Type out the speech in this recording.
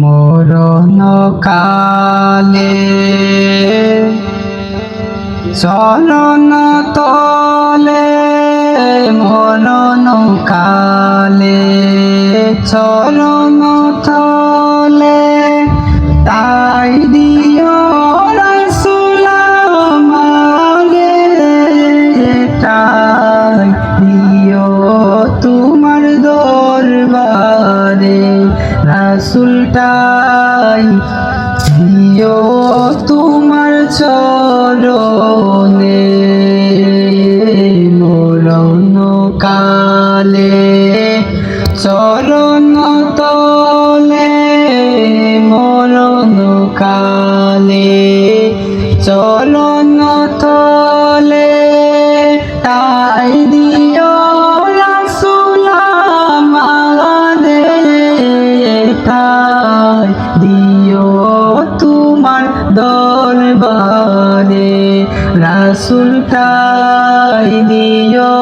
মরণ কালে চরণ তলে মরণ কালে চরণ তলে তাই দিও রাসুলটাই দিও তোমার চরণে মরণ কালে চরণ তলে মরণ কালে চরণ তাই দিও তোমার দরবারে রাসুল তাই দিও।